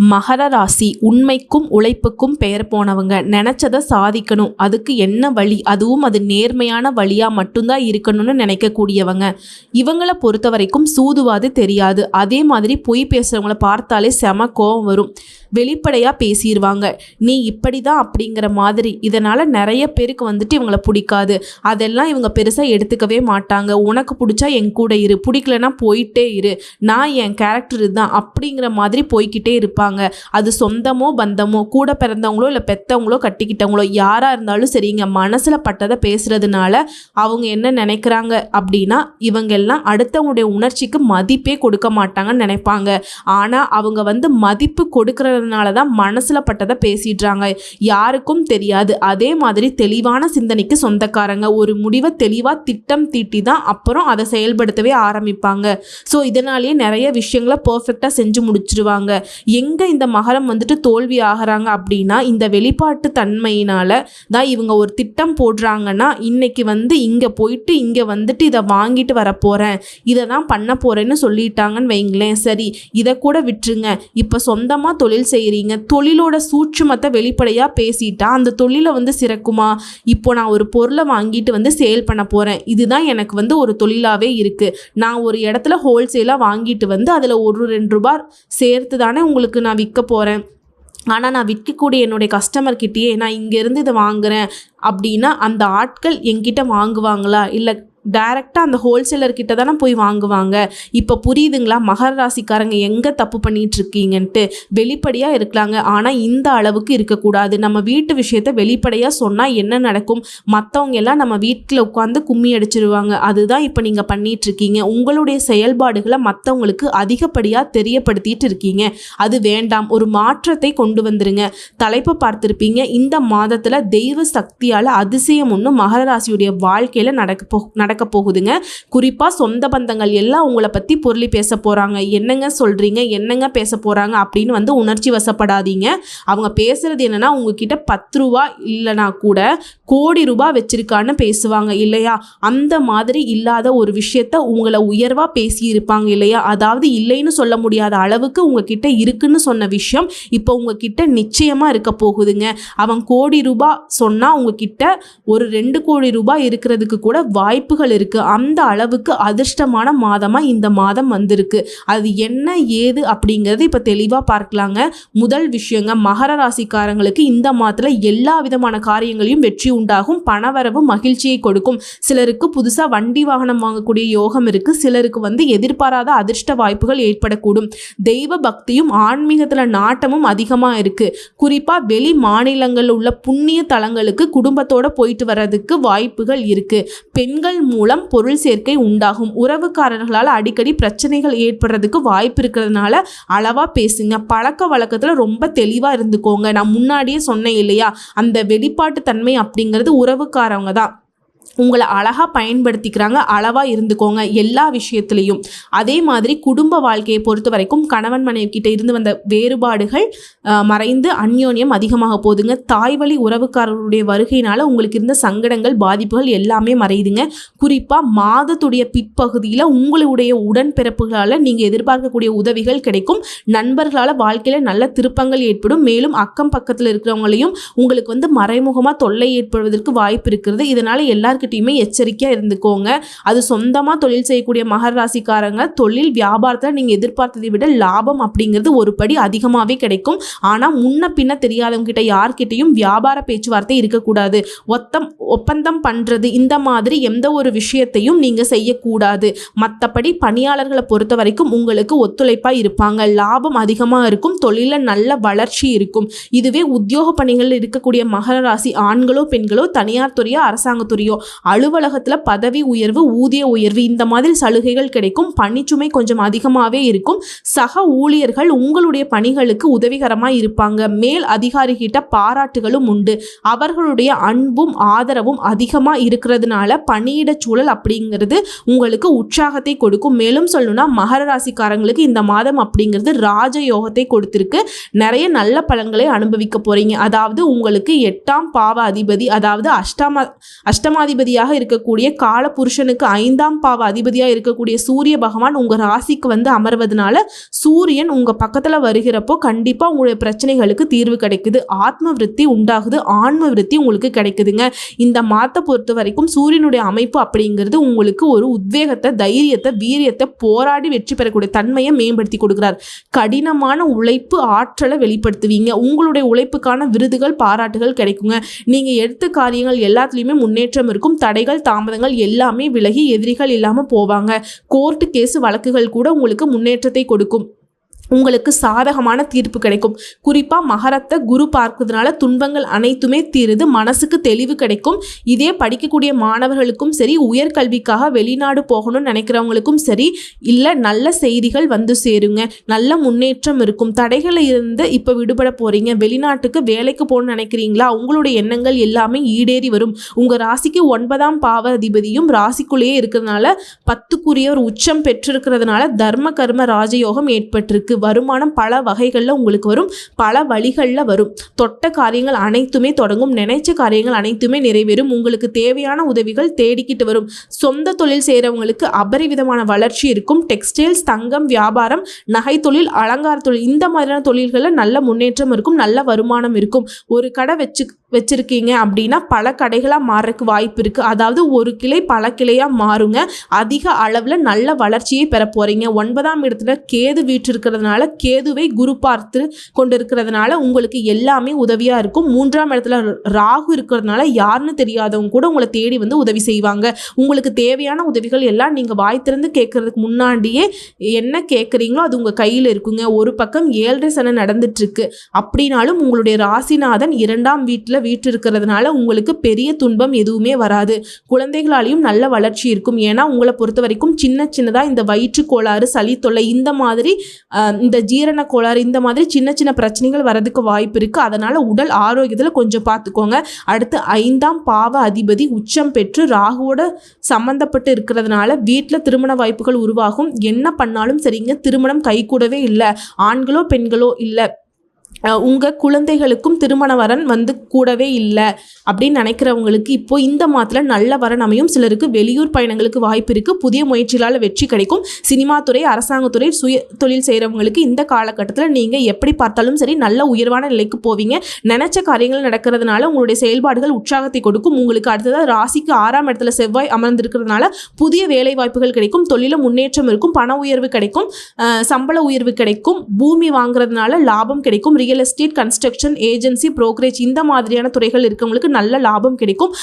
மகர ராசி உண்மைக்கும் உழைப்புக்கும் பெயர் போனவங்க. நினச்சதை சாதிக்கணும். அதுக்கு என்ன வழி? அதுவும் அது நேர்மையான வழியாக மட்டும்தான் இருக்கணும்னு நினைக்கக்கூடியவங்க. இவங்களை பொறுத்த வரைக்கும் சூதுவாது தெரியாது. அதே மாதிரி பொய் பேசுகிறவங்கள பார்த்தாலே செம கோபம் வரும். வெளிப்படையாக பேசிடுவாங்க நீ இப்படி தான் அப்படிங்கிற மாதிரி. இதனால் நிறைய பேருக்கு வந்துட்டு இவங்கள பிடிக்காது. அதெல்லாம் இவங்க பெருசாக எடுத்துக்கவே மாட்டாங்க. உனக்கு பிடிச்சா என் கூட இரு. பிடிக்கலனா போயிட்டே இரு. நான் என் கேரக்டர் இதுதான். அப்படிங்கிற மாதிரி போய்க்கிட்டே இருப்பாங்க. அது சொந்தமோ பந்தமோ கூட பிறந்தவங்களோ இல்லை பெத்தவங்களோ கட்டிக்கிட்டவங்களோ யாராக இருந்தாலும் சரிங்க மனசில் பட்டதை பேசுகிறதுனால அவங்க என்ன நினைக்கிறாங்க அப்படின்னா இவங்கெல்லாம் அடுத்தவங்களுடைய உணர்ச்சிக்கு மதிப்பே கொடுக்க மாட்டாங்கன்னு நினைப்பாங்க. ஆனால் அவங்க வந்து மதிப்பு கொடுக்கறதுனால தான் மனசில் பட்டதை பேசிடுறாங்க. யாருக்கும் தெரியாது. அதே மாதிரி தெளிவான சிந்தனைக்கு சொந்தக்காரங்க. ஒரு முடிவை தெளிவாக திட்டம் தீட்டி தான் அப்புறம் அதை செயல்படுத்தவே ஆரம்பிப்பாங்க. ஸோ இதனாலேயே நிறைய விஷயங்களை பர்ஃபெக்டாக செஞ்சு முடிச்சிருவாங்க. எங் எங்கே இந்த மகரம் வந்துட்டு தோல்வி ஆகிறாங்க அப்படின்னா இந்த வெளிப்பாட்டு தன்மையினால் தான் இவங்க ஒரு திட்டம் போடுறாங்கன்னா இன்னைக்கு வந்து இங்கே போயிட்டு இங்கே வந்துட்டு இதை வாங்கிட்டு வர போகிறேன் இதை தான் பண்ண போகிறேன்னு சொல்லிட்டாங்கன்னு வைங்களேன். சரி இதை கூட விட்டுருங்க. இப்போ சொந்தமாக தொழில் செய்கிறீங்க தொழிலோட சூட்சுமத்தை வெளிப்படையாக பேசிட்டா அந்த தொழிலை வந்து சிறக்குமா? இப்போ நான் ஒரு பொருளை வாங்கிட்டு வந்து சேல் பண்ண போகிறேன் இதுதான் எனக்கு வந்து ஒரு தொழிலாகவே இருக்குது நான் ஒரு இடத்துல ஹோல்சேலாக வாங்கிட்டு வந்து அதில் ஒரு ரெண்டு ரூபாய் சேர்த்து தானே உங்களுக்கு நான் விற்க போகிறேன் ஆனால் நான் விற்கக்கூடிய என்னுடைய கஸ்டமர்கிட்டயே நான் இங்கேருந்து இதை வாங்குகிறேன் அப்படின்னா அந்த ஆட்கள் என்கிட்ட வாங்குவாங்களா? இல்லை டைரெக்டாக அந்த ஹோல்சேலர்கிட்ட தானே போய் வாங்குவாங்க. இப்போ புரியுதுங்களா? மகர ராசிக்காரங்க எங்கே தப்பு பண்ணிட்டு இருக்கீங்கன்ட்டு வெளிப்படையாக இருக்கலாங்க ஆனால் இந்த அளவுக்கு இருக்கக்கூடாது. நம்ம வீட்டு விஷயத்த வெளிப்படையாக சொன்னால் என்ன நடக்கும்? மற்றவங்க எல்லாம் நம்ம வீட்டில் உட்காந்து கும்மி அடிச்சிருவாங்க. அதுதான் இப்போ நீங்கள் பண்ணிட்டு இருக்கீங்க உங்களுடைய செயல்பாடுகளை மற்றவங்களுக்கு அதிகப்படியாக தெரியப்படுத்திட்டு இருக்கீங்க அது வேண்டாம். ஒரு மாற்றத்தை கொண்டு வந்துருங்க. தலைப்பை பார்த்துருப்பீங்க. இந்த மாதத்தில் தெய்வ சக்தியால் அதிசயம் ஒன்று மகர ராசியுடைய வாழ்க்கையில் நடக்க போ நடக்க போகுதுங்க. குறிப்பாக சொந்த பந்தங்கள் எல்லாம் உங்களை பற்றி பொருளி பேச போகிறாங்க என்னங்க சொல்கிறீங்க என்னங்க பேச போகிறாங்க அப்படின்னு வந்து உணர்ச்சி வசப்படாதீங்க. அவங்க பேசுகிறது என்னென்னா உங்ககிட்ட பத்து ரூபா இல்லைனா கூட கோடி ரூபாய் வச்சுருக்கான்னு பேசுவாங்க இல்லையா? அந்த மாதிரி இல்லாத ஒரு விஷயத்த உங்களை உயர்வாக பேசியிருப்பாங்க இல்லையா? அதாவது இல்லைன்னு சொல்ல முடியாத அளவுக்கு உங்ககிட்ட இருக்குன்னு சொன்ன விஷயம் இப்போ உங்ககிட்ட நிச்சயமாக இருக்க போகுதுங்க. அவன் கோடி ரூபாய் சொன்னால் உங்ககிட்ட ஒரு ரெண்டு கோடி ரூபாய் இருக்கிறதுக்கு கூட வாய்ப்புகள் இருக்குது அந்த அளவுக்கு அதிர்ஷ்டமான மாதமாக இந்த மாதம் வந்திருக்கு. அது என்ன ஏது அப்படிங்கிறது இப்போ தெளிவாக பார்க்கலாங்க. முதல் விஷயங்க மகர ராசிக்காரங்களுக்கு இந்த மாதத்தில் எல்லா விதமான காரியங்களையும் வெற்றி உண்டாகும் பணவரவு மகிழ்ச்சியை கொடுக்கும். சிலருக்கு புதுசாக வண்டி வாகனம் வாங்கக்கூடிய யோகம் இருக்குது சிலருக்கு வந்து எதிர்பாராத அதிர்ஷ்ட வாய்ப்புகள் ஏற்படக்கூடும். தெய்வ பக்தியும் ஆன்மீகத்தில் நாட்டமும் அதிகமாக இருக்குது குறிப்பாக வெளி மாநிலங்களில் உள்ள புண்ணிய தலங்களுக்கு குடும்பத்தோட போயிட்டு வர்றதுக்கு வாய்ப்புகள் இருக்குது பெண்கள் மூலம் பொருள் சேர்க்கை உண்டாகும். உறவுக்காரர்களால் அடிக்கடி பிரச்சனைகள் ஏற்படுறதுக்கு வாய்ப்பு இருக்கிறதுனால அளவாக பேசுங்க. பழக்க வழக்கத்தில் ரொம்ப தெளிவாக இருந்துக்கோங்க. நான் முன்னாடியே சொன்னேன் இல்லையா? அந்த வெளிப்பாட்டு தன்மை அப்படிங்கிறது உறவுக்காரவங்க தான். உங்களை அழகாக பயன்படுத்திக்கிறாங்க அளவாக இருந்துக்கோங்க எல்லா விஷயத்துலேயும். அதே மாதிரி குடும்ப வாழ்க்கையை பொறுத்த வரைக்கும் கணவன் மனைவி கிட்ட இருந்து வந்த வேறுபாடுகள் மறைந்து அந்யோன்யம் அதிகமாக போகுதுங்க. தாய் வழி உறவுக்காரருடைய வருகையினால் உங்களுக்கு இருந்த சங்கடங்கள் பாதிப்புகள் எல்லாமே மறையுதுங்க. குறிப்பாக மாதத்துடைய பிற்பகுதியில் உங்களுடைய உடன்பிறப்புகளால் நீங்கள் எதிர்பார்க்கக்கூடிய உதவிகள் கிடைக்கும். நண்பர்களால் வாழ்க்கையில் நல்ல திருப்பங்கள் ஏற்படும். மேலும் அக்கம் பக்கத்தில் இருக்கிறவங்களையும் உங்களுக்கு வந்து மறைமுகமாக தொல்லை ஏற்படுவதற்கு வாய்ப்பு இருக்கிறது. இதனால் எல்லாருக்கிட்டையுமே எச்சரிக்கையாக இருந்துக்கோங்க. அது சொந்தமாக தொழில் செய்யக்கூடிய மகர ராசிக்காரங்க தொழில் வியாபாரத்தில் நீங்கள் எதிர்பார்த்ததை விட லாபம் அப்படிங்கிறது ஒரு படி அதிகமாகவே கிடைக்கும். ஆனால் முன்ன பின்ன தெரியாதவங்க கிட்ட யார்கிட்டையும் வியாபார பேச்சுவார்த்தை இருக்கக்கூடாது. ஒத்தம் ஒப்பந்தம் பண்ணுறது இந்த மாதிரி எந்த ஒரு விஷயத்தையும் நீங்கள் செய்யக்கூடாது. மற்றபடி பணியாளர்களை பொறுத்த வரைக்கும் உங்களுக்கு ஒத்துழைப்பாக இருப்பாங்க. லாபம் அதிகமாக இருக்கும். தொழிலில் நல்ல வளர்ச்சி இருக்கும். இதுவே உத்தியோக பணிகளில் இருக்கக்கூடிய மகர ராசி ஆண்களோ பெண்களோ தனியார் துறையோ அரசாங்கத்துறையோ அலுவலகத்தில் பதவி உயர்வு ஊதிய உயர்வு இந்த மாதிரி சலுகைகள் கிடைக்கும். பணிச்சுமை கொஞ்சம் அதிகமாகவே இருக்கும். சக ஊழியர்கள் உங்களுடைய பணிகளுக்கு உதவிகரமாக இருப்பாங்க. மேல் அதிகாரிகிட்ட பாராட்டுகளும் உண்டு. அவர்களுடைய அன்பும் ஆதரவும் அதிகமாக இருக்கிறதுனால பணியிட சூழல் அப்படிங்கிறது உங்களுக்கு உற்சாகத்தை கொடுக்கும். மேலும் சொல்லணும்னா மகர ராசிக்காரங்களுக்கு இந்த மாதம் அப்படிங்கிறது ராஜயோகத்தை கொடுத்திருக்கு. நிறைய நல்ல பலன்களை அனுபவிக்க போறீங்க. அதாவது உங்களுக்கு எட்டாம் பாவ அதிபதி அதாவது அஷ்டம அஷ்டமாதிபதி அதிபதியாக இருக்கக்கூடிய காலபுருஷனுக்கு ஐந்தாம் பாவ அதிபதியாக இருக்கக்கூடிய சூரிய பகவான் உங்கள் ராசிக்கு வந்து அமர்வதனால சூரியன் உங்கள் பக்கத்தில் வருகிறப்போ கண்டிப்பாக உங்களுடைய பிரச்சனைகளுக்கு தீர்வு கிடைக்குது. ஆத்ம விருத்தி உண்டாகுது. ஆன்ம விருத்தி உங்களுக்கு கிடைக்குதுங்க. இந்த மாதத்தை பொறுத்த வரைக்கும் சூரியனுடைய அமைப்பு அப்படிங்கிறது உங்களுக்கு ஒரு உத்வேகத்தை தைரியத்தை வீரியத்தை போராடி வெற்றி பெறக்கூடிய தன்மையை மேம்படுத்தி கொடுக்குறார். கடினமான உழைப்பு ஆற்றலை வெளிப்படுத்துவீங்க. உங்களுடைய உழைப்புக்கான விருதுகள் பாராட்டுகள் கிடைக்குங்க. நீங்கள் எடுத்த காரியங்கள் எல்லாத்துலேயுமே முன்னேற்றம் இருக்கும். தடைகள் தாமதங்கள் எல்லாமே விலகி எதிரிகள் இல்லாமல் போவாங்க. கோர்ட்டு கேஸ் வழக்குகள் கூட உங்களுக்கு முன்னேற்றத்தை கொடுக்கும். உங்களுக்கு சாதகமான தீர்ப்பு கிடைக்கும். குறிப்பாக மகரத்தை குரு பார்க்கறதுனால துன்பங்கள் அனைத்துமே தீருது மனசுக்கு தெளிவு கிடைக்கும். இதே படிக்கக்கூடிய மாணவர்களுக்கும் சரி உயர்கல்விக்காக வெளிநாடு போகணும்னு நினைக்கிறவங்களுக்கும் சரி இல்லை நல்ல செய்திகள் வந்து சேருங்க. நல்ல முன்னேற்றம் இருக்கும். தடைகளை இருந்து இப்போ விடுபட போகிறீங்க வெளிநாட்டுக்கு வேலைக்கு போகணும்னு நினைக்கிறீங்களா? உங்களுடைய எண்ணங்கள் எல்லாமே ஈடேறி வரும். உங்கள் ராசிக்கு ஒன்பதாம் பாவ அதிபதியும் ராசிக்குள்ளேயே இருக்கிறதுனால பத்துக்குரிய ஒரு உச்சம் பெற்றிருக்கிறதுனால தர்ம கர்ம ராஜயோகம் ஏற்பட்டிருக்கு. வருமானம் பல வகைகளில் உங்களுக்கு வரும். பல வழிகளில் வரும். தொட்ட காரியங்கள் அனைத்துமே தொடங்கும். நினைச்ச காரியங்கள் அனைத்துமே நிறைவேறும். உங்களுக்கு தேவையான உதவிகள் தேடிக்கிட்டு வரும். சொந்த தொழில் செய்கிறவங்களுக்கு அபரிவிதமான வளர்ச்சி இருக்கும். டெக்ஸ்டைல்ஸ் தங்கம் வியாபாரம் நகை தொழில் அலங்கார தொழில் இந்த மாதிரியான தொழில்களில் நல்ல முன்னேற்றம் இருக்கும். நல்ல வருமானம் இருக்கும். ஒரு கடை வச்சு வச்சுருக்கீங்க அப்படின்னா பல கடைகளாக மாறுறதுக்கு வாய்ப்பு இருக்குது அதாவது ஒரு கிளை பல கிளையாக மாறுங்க. அதிக அளவில் நல்ல வளர்ச்சியை பெற போகிறீங்க ஒன்பதாம் இடத்துல கேது இருக்கிறதுனால கேதுவை குரு பார்த்து கொண்டிருக்கிறதுனால உங்களுக்கு எல்லாமே உதவியாக இருக்கும். மூன்றாம் இடத்துல ராகு இருக்கிறதுனால யாருன்னு தெரியாதவங்க கூட உங்களை தேடி வந்து உதவி செய்வாங்க. உங்களுக்கு தேவையான உதவிகள் எல்லாம் நீங்கள் வாய் திறந்து கேட்கறதுக்கு முன்னாடியே என்ன கேட்குறீங்களோ அது உங்கள் கையில் இருக்குங்க. ஒரு பக்கம் ஏழரை சனை நடந்துட்டுருக்கு. அப்படின்னாலும் உங்களுடைய ராசிநாதன் இரண்டாம் வீட்டில் வீட்டு இருக்கிறதுனால உங்களுக்கு பெரிய துன்பம் எதுவுமே வராது. குழந்தைகளாலையும் நல்ல வளர்ச்சி இருக்கும். ஏன்னா உங்களை பொறுத்த வரைக்கும் சின்ன சின்னதாக இந்த வயிற்று கோளாறு சளி தொல்லை இந்த மாதிரி இந்த ஜீரண கோளாறு இந்த மாதிரி சின்ன சின்ன பிரச்சனைகள் வரதுக்கு வாய்ப்பு இருக்குது அதனால் உடல் ஆரோக்கியத்தில் கொஞ்சம் பார்த்துக்கோங்க அடுத்து ஐந்தாம் பாவ அதிபதி உச்சம் பெற்று ராகுவோட சம்மந்தப்பட்டு இருக்கிறதுனால வீட்டில் திருமண வாய்ப்புகள் உருவாகும். என்ன பண்ணாலும் சரிங்க திருமணம் கைகூடவே இல்லை. ஆண்களோ பெண்களோ இல்லை. உங்கள் குழந்தைகளுக்கும் திருமண வரன் வந்து கூடவே இல்லை அப்படின்னு நினைக்கிறவங்களுக்கு இப்போ இந்த மாதத்தில் நல்ல வரன் அமையும். சிலருக்கு வெளியூர் பயணங்களுக்கு வாய்ப்பு இருக்குது புதிய முயற்சிகளால் வெற்றி கிடைக்கும். சினிமா துறை அரசாங்கத்துறை சுய தொழில் செய்கிறவங்களுக்கு இந்த காலகட்டத்தில் நீங்கள் எப்படி பார்த்தாலும் சரி நல்ல உயர்வான நிலைக்கு போவீங்க. நினச்ச காரியங்கள் நடக்கிறதுனால உங்களுடைய செயல்பாடுகள் உற்சாகத்தை கொடுக்கும். உங்களுக்கு அடுத்ததாக ராசிக்கு ஆறாம் இடத்துல செவ்வாய் அமர்ந்திருக்கிறதுனால புதிய வேலை வாய்ப்புகள் கிடைக்கும். தொழில முன்னேற்றம் இருக்கும். பண உயர்வு கிடைக்கும். சம்பள உயர்வு கிடைக்கும். பூமி வாங்குறதுனால லாபம் கிடைக்கும். Real estate construction agency brokerage இந்த மாதிரியான துறைகள் இருக்கவங்களுக்கு நல்ல லாபம் கிடைக்கும்.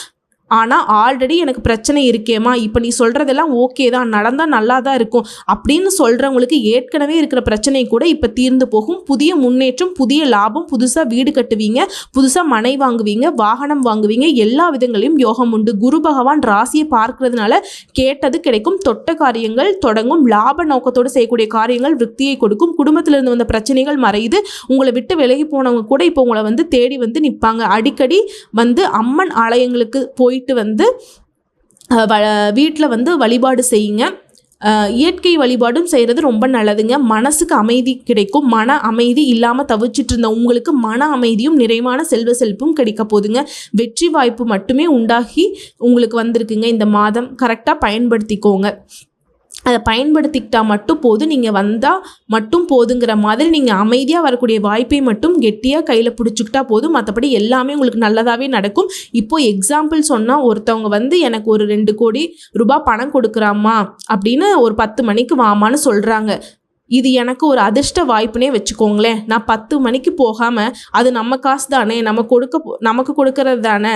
ஆனால் ஆல்ரெடி எனக்கு பிரச்சனை இருக்கேம்மா. இப்போ நீ சொல்கிறதெல்லாம் ஓகே தான். நடந்தால் நல்லா தான் இருக்கும். அப்படின்னு சொல்கிறவங்களுக்கு ஏற்கனவே இருக்கிற பிரச்சனை கூட இப்போ தீர்ந்து போகும். புதிய முன்னேற்றம் புதிய லாபம் புதுசாக வீடு கட்டுவீங்க புதுசாக மனை வாங்குவீங்க வாகனம் வாங்குவீங்க எல்லா விதங்களையும் யோகம் உண்டு. குரு பகவான் ராசியை பார்க்கறதுனால கேட்டது கிடைக்கும். தொட்ட காரியங்கள் தொடங்கும். லாப நோக்கத்தோடு செய்யக்கூடிய காரியங்கள் விருத்தியை கொடுக்கும். குடும்பத்திலிருந்து வந்த பிரச்சனைகள் மறையுது. உங்களை விட்டு விலகி போனவங்க கூட இப்போ உங்களை வந்து தேடி வந்து நிற்பாங்க அடிக்கடி வந்து அம்மன் ஆலயங்களுக்கு போய் போயிட்டு வந்து வீட்டில் வந்து வழிபாடு செய்யுங்க. இயற்கை வழிபாடும் செய்கிறது ரொம்ப நல்லதுங்க. மனசுக்கு அமைதி கிடைக்கும். மன அமைதி இல்லாமல் தவிச்சிட்டு இருந்த உங்களுக்கு மன அமைதியும் நிறைவான செல்வ செழிப்பும் கிடைக்க போகுதுங்க வெற்றி வாய்ப்பு மட்டுமே உண்டாகி உங்களுக்கு வந்திருக்குங்க. இந்த மாதம் கரெக்டாக பயன்படுத்திக்கோங்க. அதை பயன்படுத்திக்கிட்டால் மட்டும் போதும் நீங்கள் வந்தால் மட்டும் போதுங்கிற மாதிரி நீங்கள் அமைதியாக வரக்கூடிய வாய்ப்பை மட்டும் கெட்டியாக கையில் பிடிச்சிக்கிட்டா போதும். மற்றபடி எல்லாமே உங்களுக்கு நல்லதாகவே நடக்கும். இப்போ எக்ஸாம்பிள் சொன்னால் ஒருத்தவங்க வந்து எனக்கு ஒரு ரெண்டு கோடி ரூபாய் பணம் கொடுக்குறாம்மா அப்படின்னு ஒரு பத்து மணிக்கு வாமான்னு சொல்கிறாங்க இது எனக்கு ஒரு அதிர்ஷ்ட வாய்ப்புனே வச்சுக்கோங்களேன். நான் பத்து மணிக்கு போகாமல் அது நம்ம காசு தானே நம்ம கொடுக்க போ- நமக்கு கொடுக்கறது தானே.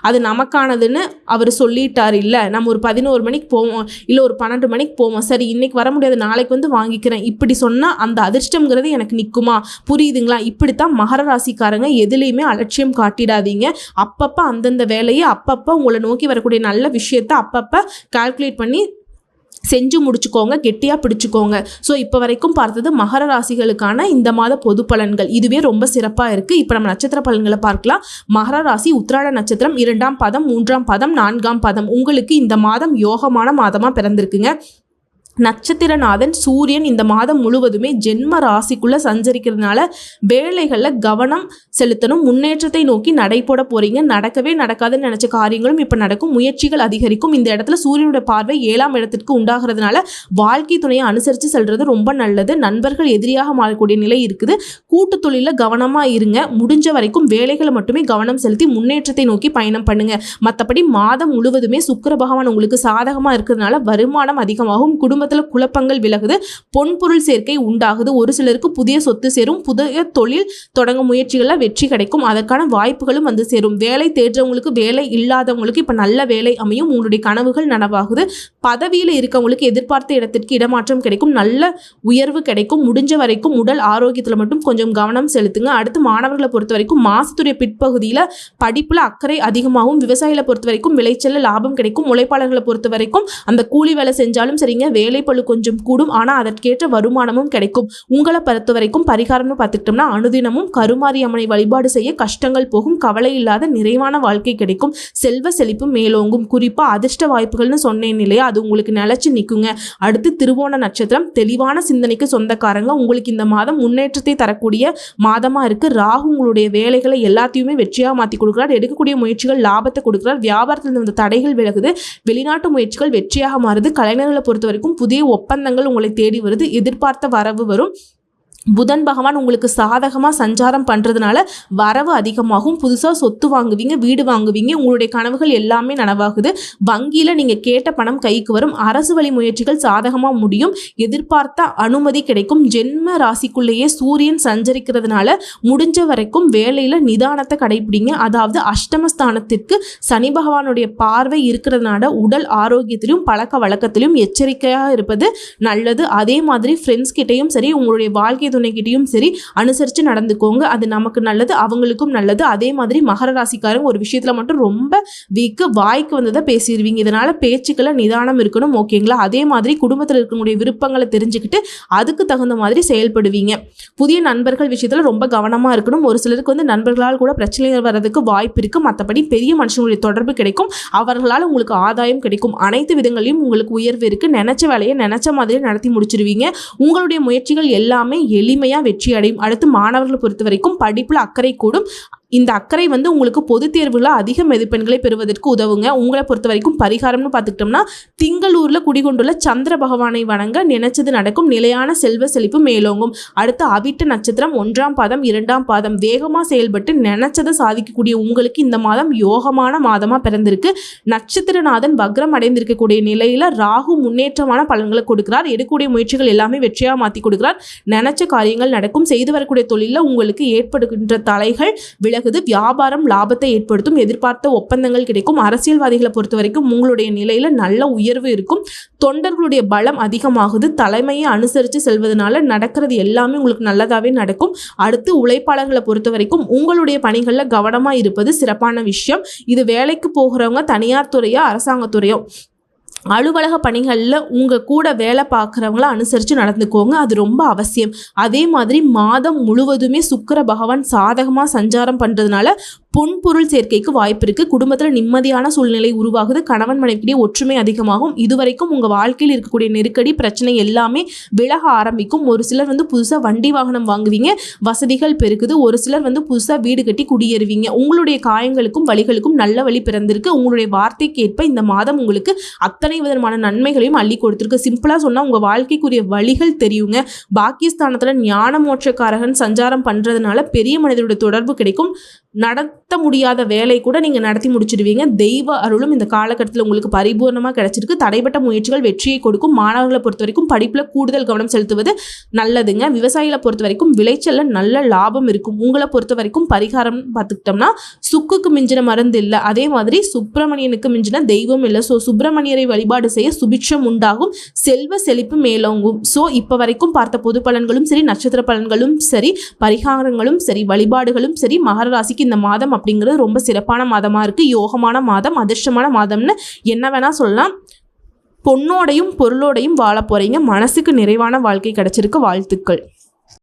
அது நமக்கானதுன்னு அவர் சொல்லிட்டார் இல்லை நம்ம ஒரு பதினோரு மணிக்கு போவோம் இல்லை ஒரு பன்னெண்டு மணிக்கு போவோம். சரி இன்னைக்கு வர முடியாது நாளைக்கு வந்து வாங்கிக்கிறேன். இப்படி சொன்னால் அந்த அதிர்ஷ்டங்கிறது எனக்கு நிற்குமா புரியுதுங்களா? இப்படித்தான் மகர ராசிக்காரங்க எதுலேயுமே அலட்சியம் காட்டிடாதீங்க. அப்பப்போ அந்தந்த வேலையை அப்பப்போ உங்களை நோக்கி வரக்கூடிய நல்ல விஷயத்த அப்பப்போ கால்குலேட் பண்ணி செஞ்சு முடிச்சுக்கோங்க கெட்டியாக பிடிச்சிக்கோங்க. ஸோ இப்போ வரைக்கும் பார்த்தது மகர ராசிகளுக்கான இந்த மாத பொது பலன்கள். இதுவே ரொம்ப சிறப்பாக இருக்குது இப்போ நம்ம நட்சத்திர பலன்களை பார்க்கலாம். மகர ராசி உத்திராட நட்சத்திரம் இரண்டாம் பதம் மூன்றாம் பதம் நான்காம் பதம். உங்களுக்கு இந்த மாதம் யோகமான மாதமாக பிறந்திருக்குங்க. நட்சத்திரநாதன் சூரியன் இந்த மாதம் முழுவதுமே ஜென்ம ராசிக்குள்ளே சஞ்சரிக்கிறதுனால வேலைகளில் கவனம் செலுத்தணும் முன்னேற்றத்தை நோக்கி நடைபோட போகிறீங்க நடக்கவே நடக்காதுன்னு நினச்ச காரியங்களும் இப்போ நடக்கும். முயற்சிகள் அதிகரிக்கும். இந்த இடத்துல சூரியனுடைய பார்வை ஏழாம் இடத்திற்கு உண்டாகிறதுனால வாழ்க்கை துணையை அனுசரித்து செல்வது ரொம்ப நல்லது. நண்பர்கள் எதிரியாக மாறக்கூடிய நிலை இருக்குது. கூட்டு தொழிலில் கவனமாக இருங்க. முடிஞ்ச வரைக்கும் வேலைகளை மட்டுமே கவனம் செலுத்தி முன்னேற்றத்தை நோக்கி பயணம் பண்ணுங்கள் மற்றபடி மாதம் முழுவதுமே சுக்கிர பகவான் உங்களுக்கு சாதகமாக இருக்கிறதுனால வருமானம் அதிகமாகும். குடும்பத்தில் குழப்பங்கள் விலகுது பொன்பொருள் சேர்க்கை உண்டாகுது. ஒரு சிலருக்கு புதிய சொத்து சேரும் புதிய தொழில் தொடங்கும் முயற்சிகளில் வெற்றி கிடைக்கும். அதற்கான வாய்ப்புகளும் வந்து சேரும். வேலை தேடுறவங்களுக்கு வேலை இல்லாதவங்களுக்கு இப்போ நல்ல வேலை அமையும். உங்களுடைய கனவுகள் நனவாகுது. பதவியில் இருக்கவங்களுக்கு எதிர்பார்த்த இடத்திற்கு இடமாற்றம் கிடைக்கும். நல்ல உயர்வு கிடைக்கும். முடிஞ்ச வரைக்கும் உடல் ஆரோக்கியத்தில் மட்டும் கொஞ்சம் கவனம் செலுத்துங்க. அடுத்து மாணவர்களை பொறுத்த வரைக்கும் மாசத்துடைய பிற்பகுதியில் படிப்பில் அக்கறை அதிகமாகும். விவசாயிகளை பொறுத்த வரைக்கும் விளைச்சல லாபம் கிடைக்கும். உழைப்பாளர்களை பொறுத்த வரைக்கும் அந்த கூலி வேலை செஞ்சாலும் சரிங்க. வேலைப்பழு கொஞ்சம் கூடும். ஆனால் அதற்கேற்ற வருமானமும் கிடைக்கும். உங்களை பொறுத்த வரைக்கும் பரிகாரம்னு பார்த்துக்கிட்டோம்னா அனுதினமும் கருமாரி அம்மனை வழிபாடு செய்ய கஷ்டங்கள் போகும். கவலை இல்லாத நிறைவான வாழ்க்கை கிடைக்கும். செல்வ செழிப்பு மேலோங்கும். குறிப்பாக அதிர்ஷ்ட வாய்ப்புகள்னு சொன்னேன் இல்லையா? அது உங்களுக்கு நிலச்சி நிற்குங்க அடுத்து திருவோண நட்சத்திரம். தெளிவான சிந்தனைக்கு சொந்தக்காரங்க. உங்களுக்கு இந்த மாதம் முன்னேற்றத்தை தரக்கூடிய மாதமாக இருக்குது ராகு உங்களுடைய வேலைகளை எல்லாத்தையுமே வெற்றியாக மாற்றி கொடுக்குறார். எடுக்கக்கூடிய முயற்சிகள் லாபத்தை கொடுக்குறார். வியாபாரத்தில் இருந்த தடைகள் விலகுது. வெளிநாட்டு முயற்சிகள் வெற்றியாக மாறுது. கலைஞர்களை பொறுத்த வரைக்கும் புதிய ஒப்பந்தங்கள் உங்களை தேடி வருது. எதிர்பார்த்த வரவு வரும். புதன் பகவான் உங்களுக்கு சாதகமாக சஞ்சாரம் பண்ணுறதுனால வரவு அதிகமாகும். புதுசாக சொத்து வாங்குவீங்க வீடு வாங்குவீங்க உங்களுடைய கனவுகள் எல்லாமே நனவாகுது. வங்கியில் நீங்கள் கேட்ட பணம் கைக்கு வரும். அரசு வழி முயற்சிகள் சாதகமாக முடியும். எதிர்பார்த்த அனுமதி கிடைக்கும். ஜென்ம ராசிக்குள்ளேயே சூரியன் சஞ்சரிக்கிறதுனால முடிஞ்ச வரைக்கும் வேலையில் நிதானத்தை கடைபிடிங்க. அதாவது அஷ்டமஸ்தானத்திற்கு சனி பகவானுடைய பார்வை இருக்கிறதுனால உடல் ஆரோக்கியத்திலும் பழக்க வழக்கத்திலும் எச்சரிக்கையாக இருப்பது நல்லது. அதே மாதிரி ஃப்ரெண்ட்ஸ் கிட்டேயும் சரி உங்களுடைய வாழ்க்கை துணைக்கிட்டையும் சரி அனுசரித்து நடந்துக்கோங்க. அது நமக்கு நல்லது அவங்களுக்கும் நல்லது. அதே மாதிரி மகர ராசிக்காரங்க ஒரு விஷயத்தில் மட்டும் ரொம்ப வீக்கு வாய்க்கு வந்ததை பேசிடுவீங்க இதனால் பேச்சுக்களை நிதானம் இருக்கணும் ஓகேங்களா அதே மாதிரி குடும்பத்தில் இருக்கக்கூடிய விருப்பங்களை தெரிஞ்சுக்கிட்டு அதுக்கு தகுந்த மாதிரி செயல்படுவீங்க. புதிய நண்பர்கள் விஷயத்தில் ரொம்ப கவனமாக இருக்கணும். ஒரு சிலருக்கு வந்து நண்பர்களால் கூட பிரச்சனைகள் வர்றதுக்கு வாய்ப்பு இருக்குது மற்றபடி பெரிய மனுஷங்களுடைய தொடர்பு கிடைக்கும். அவர்களால் உங்களுக்கு ஆதாயம் கிடைக்கும். அனைத்து விதங்களையும் உங்களுக்கு உயர்வு இருக்குது நினச்ச வேலையை நினச்ச மாதிரி நடத்தி முடிச்சிருவீங்க. உங்களுடைய முயற்சிகள் எல்லாமே எளிமையாக வெற்றி அடையும் அடுத்து மாணவர்களை பொறுத்த வரைக்கும் படிப்பில் அக்கறை கூடும். இந்த அக்கறை வந்து உங்களுக்கு பொதுத் தேர்வுகளில் அதிக மதிப்பெண்களை பெறுவதற்கு உதவுங்க. உங்களை பொறுத்த வரைக்கும் பரிகாரம்னு பார்த்துக்கிட்டோம்னா திங்களூரில் குடிகொண்டுள்ள சந்திர பகவானை வணங்க நினைச்சது நடக்கும். நிலையான செல்வ செழிப்பு மேலோங்கும். அடுத்து அவிட்ட நட்சத்திரம் ஒன்றாம் பாதம் இரண்டாம் பாதம். வேகமாக செயல்பட்டு நினைச்சதை சாதிக்கக்கூடிய உங்களுக்கு இந்த மாதம் யோகமான மாதமாக பிறந்திருக்கு. நட்சத்திரநாதன் வக்ரம் அடைந்திருக்கக்கூடிய நிலையில் ராகு முன்னேற்றமான பலன்களை கொடுக்கிறார். எடுக்கக்கூடிய முயற்சிகள் எல்லாமே வெற்றியாக மாற்றி கொடுக்கிறார். நினைச்ச காரியங்கள் நடக்கும். செய்து வரக்கூடிய தொழிலில் உங்களுக்கு ஏற்படுகின்ற தலைகள் விலகுது வியாபாரம் லாபத்தை ஏற்படுத்தும் எதிர்பார்த்த ஒப்பந்தங்கள் கிடைக்கும். அரசியல்வாதிகளை பொறுத்த வரைக்கும் உங்களுடைய நிலையில் நல்ல உயர்வு இருக்கும். தொண்டர்களுடைய பலம் அதிகமாகுது. தலைமையை அனுசரித்து செல்வதனால நடக்கிறது எல்லாமே உங்களுக்கு நல்லதாகவே நடக்கும். அடுத்து உழைப்பாளர்களை பொறுத்த வரைக்கும் உங்களுடைய பணிகளில் கவனமாக இருப்பது சிறப்பான விஷயம். இது வேலைக்கு போகிறவங்க தனியார் துறையோ அரசாங்கத்துறையோ அலுவலக பணிகளில் உங்கள் கூட வேலை பார்க்குறவங்கள அனுசரித்து நடந்துக்கோங்க. அது ரொம்ப அவசியம். அதே மாதிரி மாதம் முழுவதுமே சுக்கர பகவான் சாதகமாக சஞ்சாரம் பண்ணுறதுனால பொன்பொருள் சேர்க்கைக்கு வாய்ப்பு இருக்குது குடும்பத்தில் நிம்மதியான சூழ்நிலை உருவாகுது. கணவன் மனைவிக்கிடையே ஒற்றுமை அதிகமாகும். இதுவரைக்கும் உங்கள் வாழ்க்கையில் இருக்கக்கூடிய நெருக்கடி பிரச்சனை எல்லாமே விலக ஆரம்பிக்கும். ஒரு சிலர் வந்து புதுசாக வண்டி வாகனம் வாங்குவீங்க. வசதிகள் பெருக்குது ஒரு சிலர் வந்து புதுசாக வீடு கட்டி குடியேறுவீங்க. உங்களுடைய காயங்களுக்கும் வழிகளுக்கும் நல்ல வழி பிறந்திருக்கு. உங்களுடைய வார்த்தைக்கு ஏற்ப இந்த மாதம் உங்களுக்கு அத்தனை விதமான நன்மைகளையும் அள்ளி கொடுத்துருக்கு. சிம்பிளாக சொன்னால் உங்கள் வாழ்க்கைக்குரிய வழிகள் தெரியுங்க. பாக்கியஸ்தானத்தில் ஞான மோட்சக்காரகன் சஞ்சாரம் பண்ணுறதுனால பெரிய மனிதருடைய தொடர்பு கிடைக்கும். நட நடத்த முடியாத வேலை கூட நீங்கள் நடத்தி முடிச்சிடுவீங்க. தெய்வ அருளும் இந்த காலகட்டத்தில் உங்களுக்கு பரிபூர்ணமாக கிடைச்சிருக்கு. தடைப்பட்ட முயற்சிகள் வெற்றியை கொடுக்கும். மாணவர்களை பொறுத்த வரைக்கும் படிப்பில் கூடுதல் கவனம் செலுத்துவது நல்லதுங்க. விவசாயிகளை பொறுத்த வரைக்கும் விளைச்சலில் நல்ல லாபம் இருக்கும். உங்களை பொறுத்த வரைக்கும் பரிகாரம் பார்த்துக்கிட்டோம்னா சுக்குக்கு மிஞ்சின மருந்து இல்லை. அதே மாதிரி சுப்பிரமணியனுக்கு மிஞ்சின தெய்வம் இல்லை. ஸோ சுப்பிரமணியரை வழிபாடு செய்ய சுபிட்சம் உண்டாகும். செல்வ செழிப்பு மேலோங்கும். ஸோ இப்போ வரைக்கும் பார்த்த பொது பலன்களும் சரி நட்சத்திர பலன்களும் சரி பரிகாரங்களும் சரி வழிபாடுகளும் சரி மகர ராசிக்கு இந்த மாதம் அப்படிங்கிறது ரொம்ப சிறப்பான மாதமாக இருக்குது யோகமான மாதம் அதிர்ஷ்டமான மாதம்னு என்ன வேணால் சொல்லலாம். பொண்ணோடையும் பொருளோடையும் வாழ போகிறீங்க மனசுக்கு நிறைவான வாழ்க்கை கிடச்சிருக்கு. வாழ்த்துக்கள்.